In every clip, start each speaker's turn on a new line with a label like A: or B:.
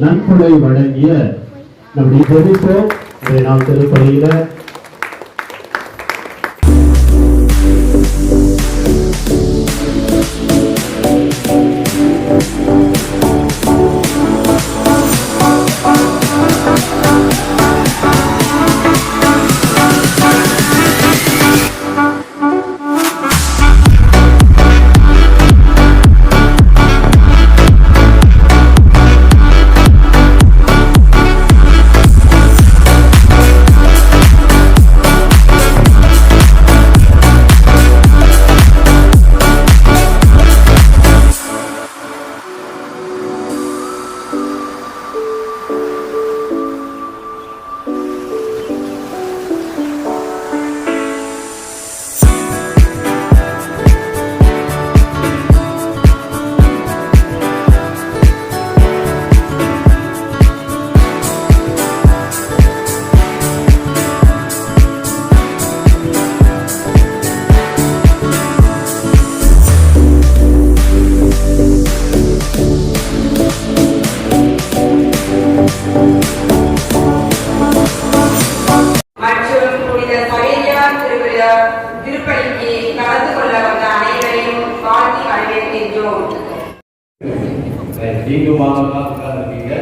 A: நன்கொடை வழங்கிய நம்முடைய ஜெபிப்போம் இதை நாம் திருப்பதியில
B: நீங்க மாதமாக உட்கார்ந்துருக்கீங்க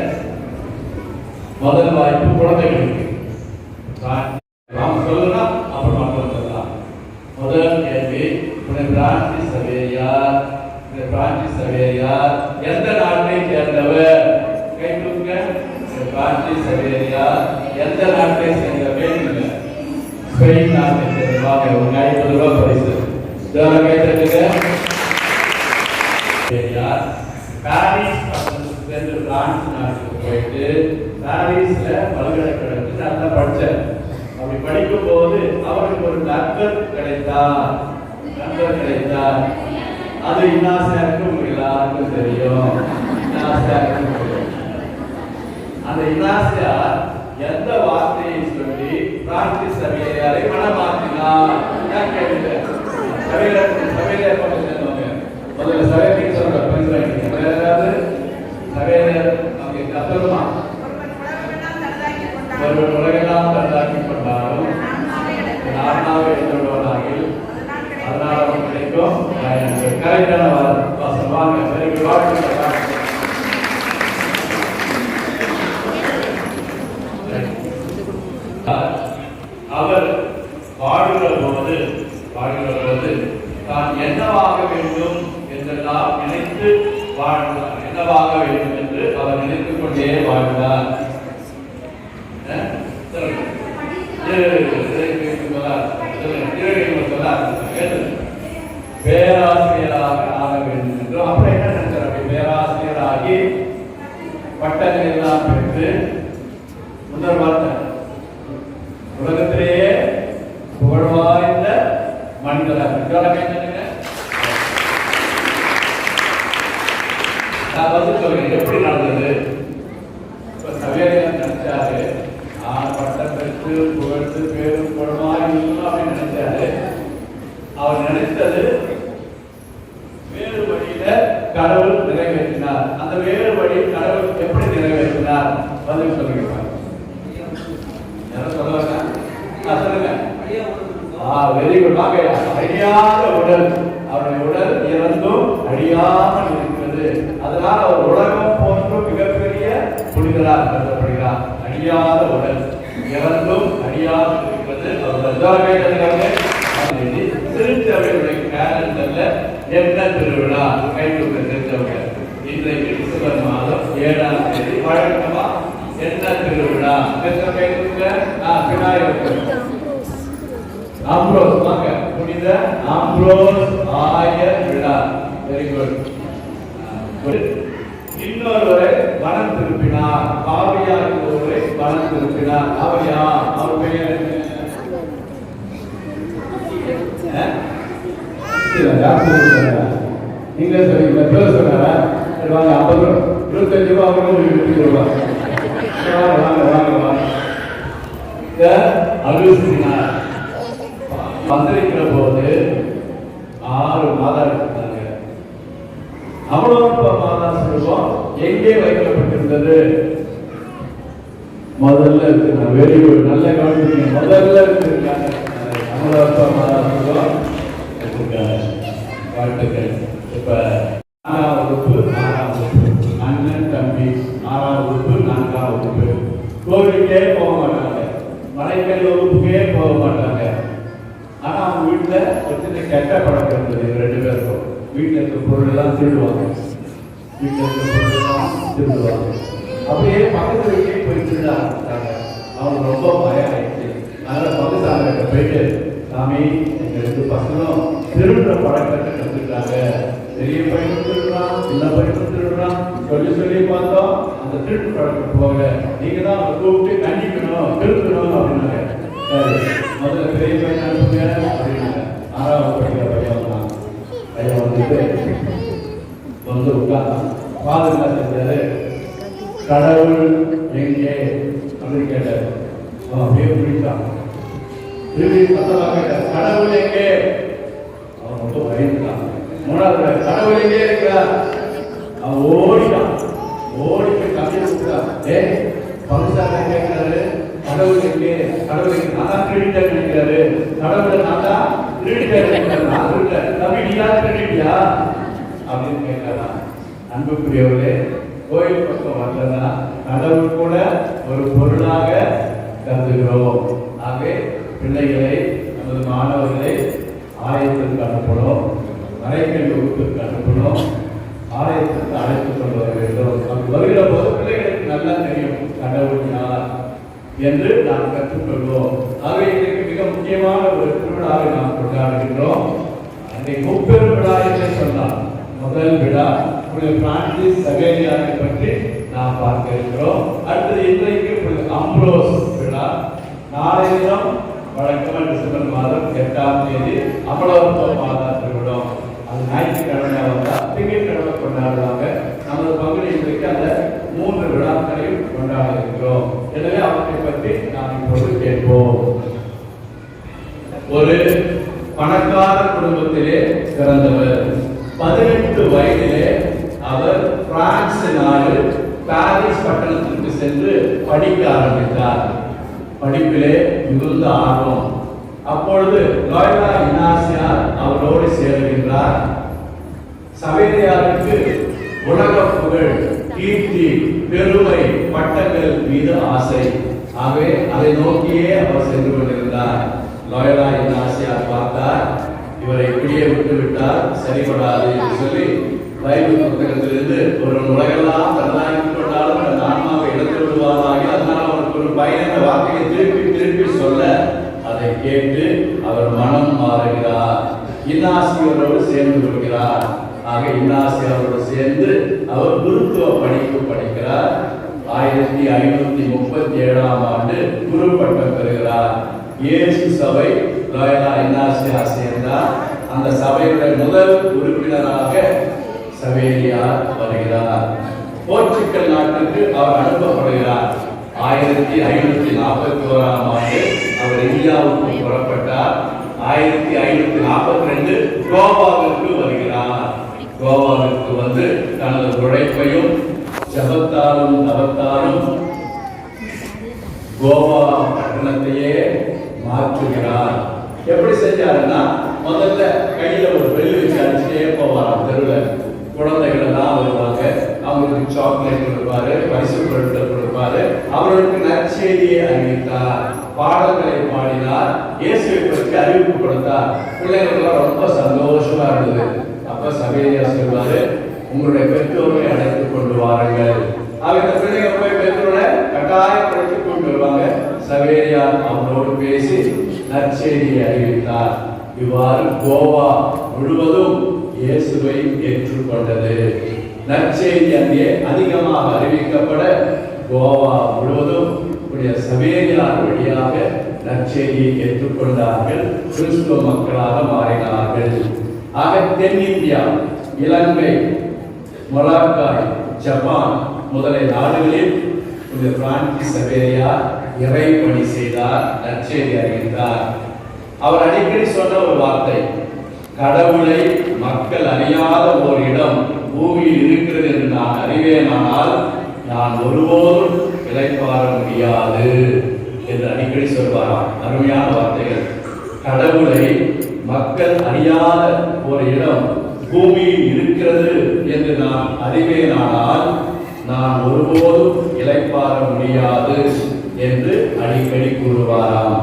B: முதல் வாய்ப்பு குழந்தைகளுக்கு. நாம் சொல்லலாம் அப்புறம் மக்கள் சொல்லலாம். முதல் கேள்வி புனித பிரான்சி சவேரியார் புனித பிரான்சி சவேரியார் எந்த நாட்டை சேர்ந்தவர்? கை கொடுங்க. புனித பிரான்சி சவேரியார் எந்த நாட்டை சேர்ந்தவர்? இல்லை ஸ்பெயின் நாட்டை சேர்ந்தவாங்க ஒரு ஐம்பது ரூபாய் பரிசு. இதெல்லாம் கை தட்டுங்க பெரியார் பாரிஸ் பக்கத்துல சென்று பிரான்ஸ் நாட்டுக்கு போயிட்டு பாரிஸ்ல பல்கலைக்கழகத்தில் நல்லா படிச்சார் அப்படி படிக்கும் போது அவருக்கு ஒரு நண்பர் கிடைத்தார் நண்பர் கிடைத்தார் அது இன்னாசியாருக்கு உங்களுக்கு எல்லாருக்கும் தெரியும் இன்னாசியாருக்கு அந்த இன்னாசியா எந்த வார்த்தையை சொல்லி பிரார்த்தி சபையாரை மனமாற்றினார் சபையில சபையில முதல்ல சபைக்கு சொல்ற பரிசு ஏதாவது சபையில அவங்க கத்தருமா ஒரு உலகெல்லாம் தந்தாக்கி கொண்டாலும் நான்காவது எழுதுவதாகில் அதனால கிடைக்கும் கரெக்டான வாசம் வாங்க வெரி குட் அவர் வாழுகிற போது வாழுகிற போது தான் என்னவாக வேண்டும் என்றெல்லாம் நினைத்து வாழ்ந்தார் என்னவாக வேண்டும் என்று அவர் நினைத்துக் கொண்டே வாழ்ந்தார் பேராசிரியராக ஆக வேண்டும் என்றும் அப்புறம் என்ன நினைச்சார் அப்படி பேராசிரியராகி பட்டங்கள் எல்லாம் பெற்று முதல் வார்த்தை உலகத்திலேயே புகழ்வாய்ந்த மனிதராக இதெல்லாம் கேட்டதுங்க நான் வந்து சொல்றேன் எப்படி நடந்தது? இப்ப சவேரியம் நினைச்சாரு நான் பட்டம் பெற்று புகழ்ந்து பேரும் புகழ்வாய் அப்படின்னு நினைச்சாரு. அவர் நினைத்தது கடவுள் நிறைவேற்றினார். அந்த வேறு வழி கடவுள் எப்படி நிறைவேற்றினார்? பதில் சொல்லுங்க. சொல்லுவாங்க சொல்லுங்க. வெரி குட் அழியாத உடல். அவருடைய உடல் இறந்தும் அழியாமல் இருக்கிறது. அதனால் அவர் உலகம் போன்ற மிகப்பெரிய புனிதராக கருதப்படுகிறார். அழியாத உடல். இறந்தும் அழியாமல் இருக்கிறது. அவர் திருச்சபையுடைய கேலண்டர்ல என்ன திருவிழா கைத்தூக்க திருச்சபை. இன்றைக்கு டிசம்பர் மாதம் ஏழாம் தேதி. வழக்கமா என்ன திருவிழா. எத்தனை நான் விநாயகர் ஆம்ப்ரோஸ் வாங்க புனித ஆம்ப்ரோஸ் ஆய விழா. வெரி குட் இன்னொருவரை மனம் திருப்பினார் பாவியார் ஒருவரை மனம் திருப்பினார் அவர் யார் அவர் பெயர் என்ன? அஹ்? இல்ல, யார் சொல்லுங்க? நீங்களே சொல்லுங்க பேர் சொன்னாரா சரி, வாங்க ஐம்பது ரூபா இருபத்தஞ்சு ரூபா அவங்க இருபத்தி ரூபா வாங்க வாங்க வாங்க வாங்க இத அலுவலினார் வந்திருக்கிற போது ஆறு மாதம் எடுத்தாங்க அவ்வளவு மாதம் சொல்லுவோம் எங்கே வைக்கப்பட்டிருந்தது முதல்ல இருக்கு வெரி நல்ல கவனிச்சீங்க முதல்ல இருக்காங்க அமலாப்பா சொல்லுவோம் வச்சிருக்காங்க வாழ்த்துக்கள் இப்ப ஆறாம் வகுப்பு ஆறாம் வகுப்பு. அண்ணன் தம்பி ஆறாம் வகுப்பு நான்காம் வகுப்பு. கோவிலுக்கே போக மாட்டாங்க. மலைக்கல் வகுப்புக்கே போக மாட்டாங்க. ஆனா அவங்க வீட்டுல ஒரு சின்ன கெட்ட பழக்கம் இருந்தது ரெண்டு பேருக்கும். வீட்டுல இருக்க பொருள் எல்லாம் திருடுவாங்க. வீட்டுல இருக்க பொருள் எல்லாம் திருடுவாங்க. அப்படியே பக்கத்து வீட்டுக்கே போய் திருட ஆரம்பிச்சாங்க. அவங்க ரொம்ப பயம் ஆயிடுச்சு அதனால பக்கத்து ஆளுகிட்ட போயிட்டு சாமி எங்கள் ரெண்டு பசங்களும் திருடுற பழக்கத்தை கத்துக்கிட்டாங்க. பெரிய பையனும் திருடுறான் சின்ன பையனும் திருடுறான் சொல்லி சொல்லி பார்த்தோம் அந்த திருட்டு பழக்கம் போக நீங்க தான் அவங்க கூப்பிட்டு கண்டிக்கணும் திருத்தணும் அப்படின்னாங்க. சரி முதல்ல பெரிய பையன் அனுப்புங்க அப்படின்னாங்க. ஆறாவது படிக்கிற பையன் வந்தான். பையன் வந்துட்டு வந்து உட்கார்ந்தான். ஃபாதர் என்ன செஞ்சாரு கடவுள் எங்கே? அப்படின்னு கேட்டார். அவன் அப்படியே பிடிச்சான் திரும்பி சத்தமா கேட்டார் கடவுள் எங்கே அவன் ரொம்ப பயந்துட்டான். மூணாவது தடவை, கடவுள் எங்கே இருக்கிறார். அவன் ஓடிட்டான். ஓடி போய் கம்மியா கொடுத்தான் ஏ பங்குசார கேட்கிறாரு? கடவுள் எங்கே கடவுள் எங்கே நான் தான் திருடிட்டேன் நினைக்கிறாரு கடவுளை நான் தான் திருடிட்டேன் நினைக்கிறேன் நான் நீ தான் திருடிட்டியா அப்படின்னு கேட்கலாம் அன்புக்குரியவர்களே கோயில் பக்கம் வந்ததா கடவுள் கூட ஒரு பொருளாக கருதுகிறோம். ஆகவே பிள்ளைகளை நமது மாணவர்களை ஆலயத்திற்கு அனுப்பணும் மறைக்கல் வகுப்பிற்கு அனுப்பணும் ஆலயத்திற்கு அழைத்துக் கொண்டு வர வேண்டும். அப்படி வருகிற போது பிள்ளைகளுக்கு நல்லா தெரியும் கடவுள் யார்? என்று நாம் கற்றுக்கொள்வோம். ஆகவே இன்றைக்கு மிக முக்கியமான ஒரு திருவிழாவை நாம் கொண்டாடுகின்றோம். அன்னை முப்பெரும் விழா என்று சொன்னால் முதல் விழா. புனித பிரான்சிஸ் சவேரியாரை பற்றி நாம் பார்க்க இருக்கிறோம். அடுத்தது இன்றைக்கு புனித அம்ப்ரோஸ் விழா. நாளைய தினம் வழக்கமாக டிசம்பர் மாதம் எட்டாம் தேதி அமலோத்சவ மாதா திருவிழம் அது ஞாயிற்றுக்கிழமை வந்தால் திங்கட்கிழமை கொண்டாடுவாங்க. நமது பகுதியில் இன்றைக்கு அந்த மூன்று விழாக்களையும் கொண்டாட இருக்கிறோம் எனவே அவற்றை பற்றி நாம் இப்போது கேட்போம். ஒரு பணக்கார குடும்பத்திலே பிறந்தவர். பதினெட்டு வயதிலே அவர் பிரான்ஸ் நாடு பாரிஸ் பட்டணத்திற்கு சென்று படிக்க ஆரம்பித்தார். படிப்பிலே மிகுந்த ஆர்வம். அப்பொழுது லோயலா இனாசியார் அவரோடு சேருகின்றார். சவேரியாருக்கு உலக புகழ் கீர்த்தி பெருமை பட்டங்கள் மீது ஆசை. ஆகவே அதை நோக்கியே அவர் சென்று கொண்டிருந்தார். லோயலா இன்னாசியார் பார்த்தார் இவரை இப்படியே விட்டுவிட்டார் சரிபடாது என்று சொல்லி பைபிள் புத்தகத்திலிருந்து ஒரு உலகெல்லாம் தன்னாய்ந்து கொண்டாலும் அந்த ஆன்மாவை இழந்து விடுவாராக அதனால் அவருக்கு ஒரு பயண வார்த்தையை திருப்பி திருப்பி சொல்ல அதை கேட்டு அவர் மனம் மாறுகிறார். இன்னாசியோரோடு சேர்ந்து கொள்கிறார். ஆக இன்னாசி சேர்ந்து அவர் குருத்துவ படிப்பு படிக்கிறார். ஆயிரத்தி ஐநூத்தி முப்பத்தி ஏழாம் ஆண்டு குரு பட்டம் பெறுகிறார். இயேசு சபை லோயலா இன்னாசியா சேர்ந்தார் அந்த சபையுடைய முதல் உறுப்பினராக சவேரியார் வருகிறார். போர்ச்சுக்கல் நாட்டுக்கு அவர் அனுப்பப்படுகிறார். ஆயிரத்தி ஐநூத்தி நாற்பத்தி ஓராம் ஆண்டு அவர் இந்தியாவுக்கு புறப்பட்டார். ஆயிரத்தி ஐநூத்தி நாற்பத்தி ரெண்டு கோவாவிற்கு வருகிறார். கோவாவிற்கு வந்து தனது உழைப்பையும் ஜபத்தாலும் தவத்தாலும் கோவா பட்டணத்தையே மாற்றுகிறார். எப்படி செஞ்சாருன்னா முதல்ல கையில ஒரு பெல் வச்சு அடிச்சுட்டே போவாராம் தெருவில். குழந்தைகள் எல்லாம் வருவாங்க அவங்களுக்கு சாக்லேட் கொடுப்பாரு பரிசு பொருட்கள் கொடுப்பாரு அவர்களுக்கு நற்செய்தியை அறிவித்தார். பாடல்களை பாடினார். இயேசுவை பற்றி அறிவிப்பு கொடுத்தார். பிள்ளைகளுக்கெல்லாம் ரொம்ப சந்தோஷமா இருந்தது. அப்ப சபையா சொல்வாரு உங்களுடைய பெற்றோரை அழைத்துக் கொண்டு வாருங்கள். அவங்க பிள்ளைங்க போய் பெற்றோரை கட்டாயப்படுத்தி கொண்டு வருவாங்க. சவேரியா அவரோடு பேசி நற்செய்தியை அறிவித்தார். இவ்வாறு கோவா முழுவதும் இயேசுவை ஏற்றுக்கொண்டது. நற்செய்தி அங்கே அதிகமாக அறிவிக்கப்பட கோவா முழுவதும் உடைய சவேரியார் வழியாக நற்செய்தியை ஏற்றுக்கொண்டார்கள் கிறிஸ்துவ மக்களாக மாறினார்கள். ஆக தென்னிந்தியா இலங்கை மொலாக்காய் ஜப்பான் முதலிய நாடுகளில் இந்த பிரான்சி சவேரியார் இறைப்பணி செய்தார் நற்செய்தி அறிந்தார் அவர் அடிக்கடி சொன்ன ஒரு வார்த்தை கடவுளை மக்கள் அறியாத ஓர் இடம் பூமியில் இருக்கிறது என்று நான் நான் ஒருபோதும் இளைப்பாற முடியாது என்று அடிக்கடி சொல்வாராம். அருமையான வார்த்தைகள். கடவுளை மக்கள் அறியாத ஒரு இடம் பூமியில் இருக்கிறது என்று நான் அறிவேனானால் நான் ஒருபோதும் இளைப்பாற முடியாது என்று அடிக்கடி கூறுவாராம்.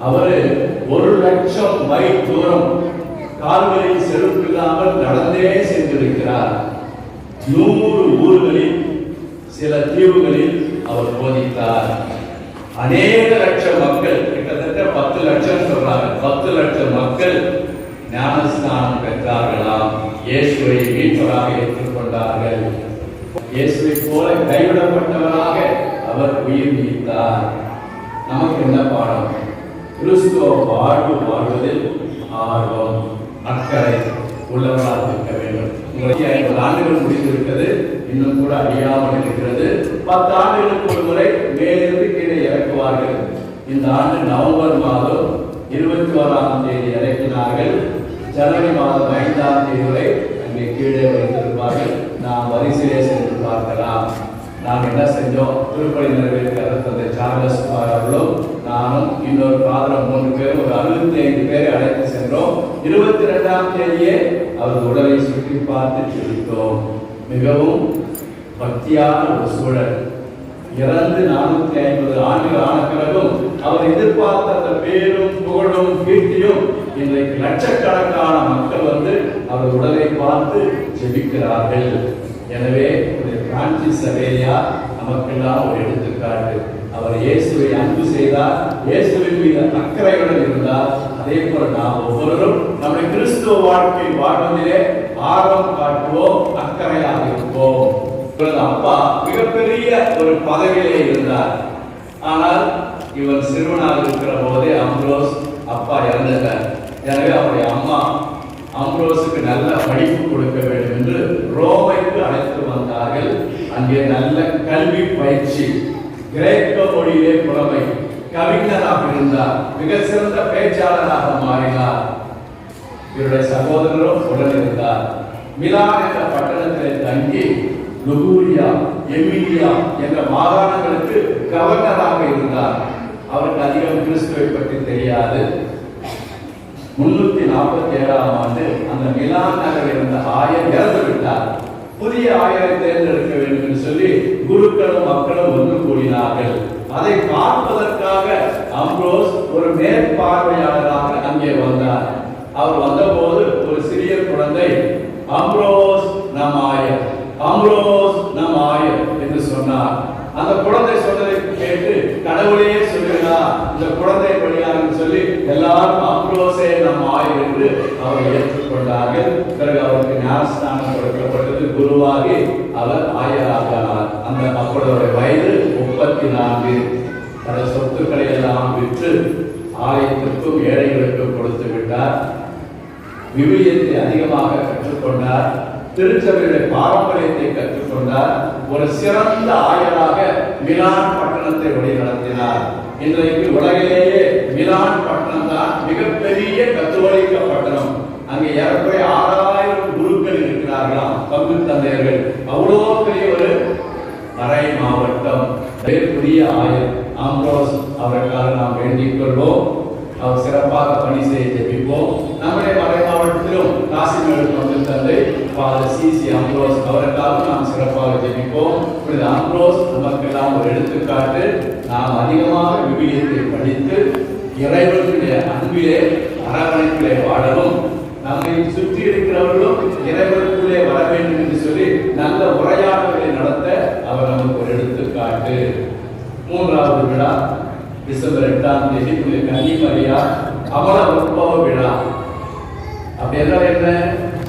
B: அவரு ஒரு லட்சம் மைல் தூரம் கால்களில் செருப்பில்லாமல் நடந்தே சென்றிருக்கிறார். நூறு ஊர்களில் சில தீவுகளில் அவர் போதித்தார். அநேக லட்சம் மக்கள் கிட்டத்தட்ட பத்து லட்சம் சொல்றாங்க. பத்து லட்சம் மக்கள் ஞானஸ்நானம் பெற்றார்களாம். இயேசுவை மீட்பராக ஏற்றுக்கொண்டார்கள். இயேசுவை போல கைவிடப்பட்டவராக அவர் உயிர் நீத்தார். நமக்கு என்ன பாடம்? கிறிஸ்துவ வாழ்வு வாழ்வதில் ஆர்வம் அக்கறை உள்ளவராக இருக்க வேண்டும். ஐம்பது ஆண்டுகள் முடிந்துவிட்டது இன்னும் கூட அறியாமல் இருக்கிறது. பத்து ஆண்டுகளுக்கு ஒரு முறை மேலிருந்து கீழே இறக்குவார்கள். இந்த ஆண்டு நவம்பர் மாதம் இருபத்தி ஓராம் தேதி இறக்கினார்கள். ஜனவரி மாதம் ஐந்தாம் தேதி வரை அங்கே கீழே வைத்திருப்பார்கள். நாம் வரிசையிலே சென்று பார்க்கலாம். நாம் என்ன செஞ்சோம்? திருப்பணி நிறைவேற்ற தந்தை சார்லஸ் அவர்களும் நானும் இன்னொரு பாதரம் மூன்று பேர் ஒரு அறுபத்தி ஐந்து பேரை அழைத்து சென்றோம். இருபத்தி ரெண்டாம் தேதியே அவர் உடலை சுற்றி பார்த்து சிரித்தோம். மிகவும் பக்தியான ஒரு சூழல். இறந்து நானூத்தி ஐம்பது ஆண்டுகள் ஆன பிறகும் அவர் எதிர்பார்த்த அந்த பேரும் புகழும் கீர்த்தியும் இன்றைக்கு லட்சக்கணக்கான மக்கள் வந்து அவர் உடலை பார்த்து ஜெபிக்கிறார்கள். எனவே இந்த பிரான்சிஸ் சவேரியா நமக்கெல்லாம் ஒரு எடுத்துக்காட்டு. அவர் இயேசுவை அன்பு செய்தார். இயேசுவின் மீது அக்கறையுடன் இருந்தார். அதே போல நாம் ஒவ்வொருவரும் நம்முடைய கிறிஸ்துவ வாழ்க்கை வாழ்வதிலே ஆர்வம் காட்டுவோம் அக்கறையாக இருப்போம். அப்பா மிகப்பெரிய ஒரு பதவியிலே இருந்தார். ஆனால் இவர் சிறுவனாக இருக்கிற போதே அம்ரோஸ் அப்பா இறந்துட்டார். எனவே அவருடைய அம்மா அம்ரோஸுக்கு நல்ல படிப்பு கொடுக்க வேண்டும் என்று ரோமைக்கு அழைத்து வந்தார்கள். அங்கே நல்ல கல்வி பயிற்சி. கிரேக்க மொழியிலே புலமை. கவிஞராக இருந்தார். மிக சிறந்த பேச்சாளராக மாறினார். இவருடைய சகோதரரும் உடன் இருந்தார். மிலான் என்ற பட்டணத்திலே தங்கி லுகூரியா எமிலியா என்ற மாகாணங்களுக்கு கவர்னராக இருந்தார். அவருக்கு அதிகம் கிறிஸ்துவை பற்றி தெரியாது. முன்னூத்தி நாற்பத்தி ஏழாம் ஆண்டு அந்த மிலான் நகர் இருந்த ஆயர் இறந்து விட்டார் புதிய ஆயரை தேர்ந்தெடுக்க வேண்டும் என்று சொல்லி குருக்களும் மக்களும் ஒன்று கூடினார்கள். அதை பார்ப்பதற்காக அம்ரோஸ் ஒரு மேற்பார்வையாளராக அங்கே வந்தார். அவர் வந்தபோது ஒரு சிறிய குழந்தை அம்ரோஸ் நம் ஆயர் அம்ரோஸ் நம் ஆயர் என்று சொன்னார். அந்த குழந்தை சொன்னதை கேட்டு கடவுளையே அந்த இந்த குழந்தை வழியாக சொல்லி எல்லாரும் அப்ரோசே நம் ஆய் என்று அவர் ஏற்றுக்கொண்டார்கள் பிறகு அவருக்கு ஞானஸ்தானம் கொடுக்கப்பட்டது. குருவாகி அவர் ஆயராகிறார். அந்த மக்களுடைய வயது முப்பத்தி நான்கு பல சொத்துக்களை எல்லாம் விற்று ஆலயத்திற்கும் ஏழைகளுக்கும் கொடுத்து விட்டார். விவிலியத்தை அதிகமாக கற்றுக்கொண்டார். திருச்சபையுடைய பாரம்பரியத்தை கற்றுக்கொண்டார். ஒரு சிறந்த ஆயராக மிலான் பட்டணத்தை வழிநடத்தினார் இன்றைக்கு உலகிலேயே மிலான் பட்டணம் தான் மிகப்பெரிய கத்தோலிக்க பட்டணம். அங்கே ஏறக்குறைய ஆறாயிரம் குருக்கள் இருக்கிறார்களாம் பங்கு தந்தையர்கள். அவ்வளோ பெரிய ஒரு மறை மாவட்டம். புதிய ஆயர் ஆம்ரோஸ் அவருக்காக நாம் வேண்டிக் கொள்வோம். அவர் சிறப்பாக பணி செய்ய ஜெபிப்போம். நம்முடைய மறை மாவட்டத்திலும் காசிமேடு சிசி அம்ரோஸ் அவருக்காக நாம் சிறப்பாக ஜெபிப்போம். இப்பொழுது அம்ரோஸ் நமக்கெல்லாம் ஒரு எடுத்துக்காட்டு. நாம் அதிகமாக விவிலியத்தை படித்து இறைவனுடைய அன்பிலே அரவணைப்பிலே வாழவும் நம்மை சுற்றி இருக்கிறவர்களும் இறைவனுக்குள்ளே வர வேண்டும் என்று சொல்லி நல்ல உரையாடல்களை நடத்த அவர் நமக்கு ஒரு எடுத்துக்காட்டு. மூன்றாவது விழா டிசம்பர் எட்டாம் தேதி கன்னிமரியா அவள உற்பவ விழா. அப்படி என்ன என்ன?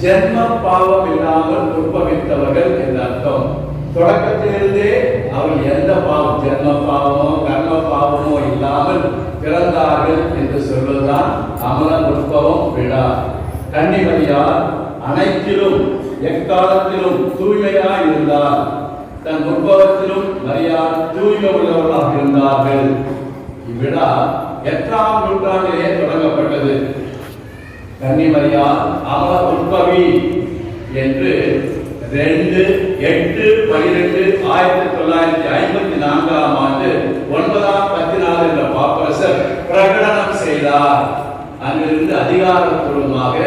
B: ஜென்ம பாவம் இல்லாமல் உற்பவித்தவர்கள் என்று அர்த்தம். தொடக்கத்திலிருந்தே அவர்கள் எந்த பாவம் ஜென்ம பாவமோ கர்ம பாவமோ இல்லாமல் பிறந்தார்கள் என்று சொல்வதுதான் அமல உற்பவம் விழா கன்னிமதியார் அனைத்திலும் எக்காலத்திலும் தூய்மையாய் இருந்தார். தன் உற்பவத்திலும் மரியார் தூய்மை உள்ளவர்களாக இருந்தார்கள். இவ்விழா எட்டாம் நூற்றாண்டிலே தொடங்கப்பட்டது. கன்னிமரியா அமல உட்பவி என்று ரெண்டு எட்டு பனிரெண்டு ஆயிரத்தி தொள்ளாயிரத்தி ஐம்பத்தி நான்காம் ஆண்டு ஒன்பதாம் பதினாலு என்ற பாப்பரசர் பிரகடனம் செய்தார். அங்கிருந்து அதிகாரப்பூர்வமாக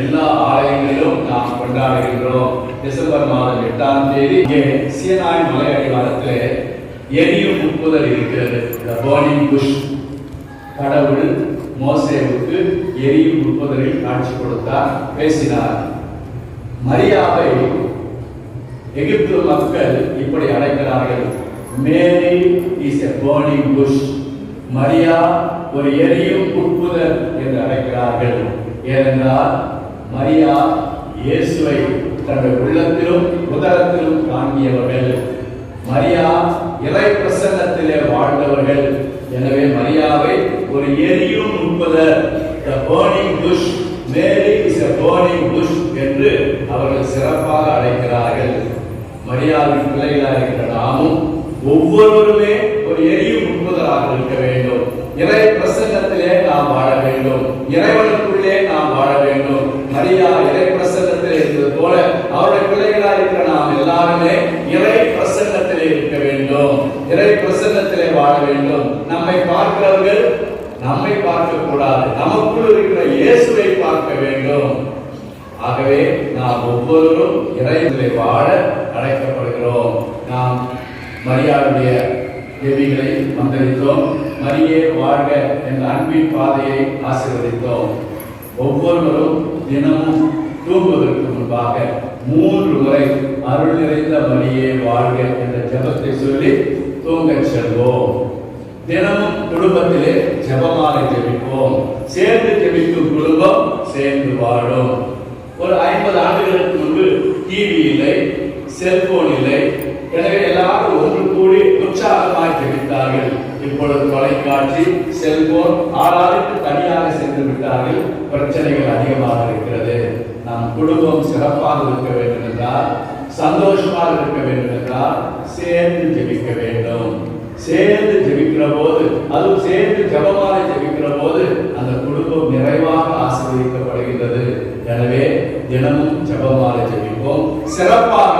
B: எல்லா ஆலயங்களிலும் நாம் கொண்டாடுகின்றோம். டிசம்பர் மாதம் எட்டாம் தேதி இங்கே சீனாய் மலை அடிவாரத்தில் எரியும் முப்புதல் இருக்கிறது. இந்த burning புஷ் கடவுள் மோசேவுக்கு எரியும் முப்பதரில் காட்சி கொடுத்தார். பேசினார். மரியாவை எகிப்து மக்கள் இப்படி அழைக்கிறார்கள். Mary is a burning bush Maria ஒரு எரியும் புட்புதர் என்று அழைக்கிறார்கள். ஏனென்றால் மரியா இயேசுவை தன்னுடைய உள்ளத்திலும் உதரத்திலும் காண்பியவர்கள். மரியா இறை பிரசன்னத்திலே வாழ்ந்தவர்கள். எனவே மரியாவை ஒரு எரியும் உட்பத the burning bush Mary is a burning bush என்று அவர்கள் சிறப்பாக அழைக்கிறார்கள். மரியாவின் பிள்ளைகளாக இருக்கிற நாமும் ஒவ்வொருவருமே ஒரு எரியும் உட்புதராக இருக்க வேண்டும். இறை பிரசன்னத்திலே நாம் வாழ வேண்டும்? இறைவனுக்குள்ளே நாம் வாழ வேண்டும். மரியா இறை பிரசங்கத்தில் இருந்தது போல அவருடைய பிள்ளைகளாக இருக்கிற நாம் எல்லாருமே இறை பிரசங்கத்திலே இருக்க வேண்டும். இறை பிரசங்கத்திலே வாழ வேண்டும். நம்மை பார்க்கிறவர்கள் நம்மை பார்க்க கூடாது நமக்குள் இருக்கிற இயேசுவை பார்க்க வேண்டும். ஆகவே நாம் ஒவ்வொருவரும் இறைவனை வாழ அழைக்கப்படுகிறோம். நாம் மரியாளுடைய தேவிகளை மந்திரித்தோம் மரியே வாழ்க என்ற அன்பின் பாதையை ஆசீர்வதித்தோம். ஒவ்வொருவரும் தினமும் தூங்குவதற்கு முன்பாக மூன்று முறை அருள் நிறைந்த மரியே வாழ்க என்ற ஜெபத்தை சொல்லி தூங்கச் செல்வோம். தினமும் குடும்பத்திலே ஜெபமாலை ஜெபிப்போம். சேர்ந்து ஜெபிக்கும் குடும்பம் சேர்ந்து வாழும். ஒரு ஐம்பது ஆண்டுகளுக்கு முன்பு டிவி இல்லை செல்போன் இல்லை. எனவே எல்லாரும் ஒன்று கூடி உற்சாகமாய் ஜெபித்தார்கள். இப்பொழுது தொலைக்காட்சி செல்போன் ஆளாளுக்கு தனியாக சென்று விட்டார்கள். பிரச்சனைகள் அதிகமாக இருக்கிறது. நம் குடும்பம் சிறப்பாக இருக்க வேண்டும் என்றால் சந்தோஷமாக இருக்க வேண்டும் என்றால் சேர்ந்து ஜெபிக்க வேண்டும். சேர்ந்து ஜெபிக்கிற போது அதுவும் சேர்ந்து ஜெபமாலை ஜெபிக்கிற போது அந்த குடும்பம் நிறைவாக ஆசீர்வதிக்கப்படுகின்றது. எனவே தினமும் ஜெபமாலை ஜெபிப்போம். சிறப்பாக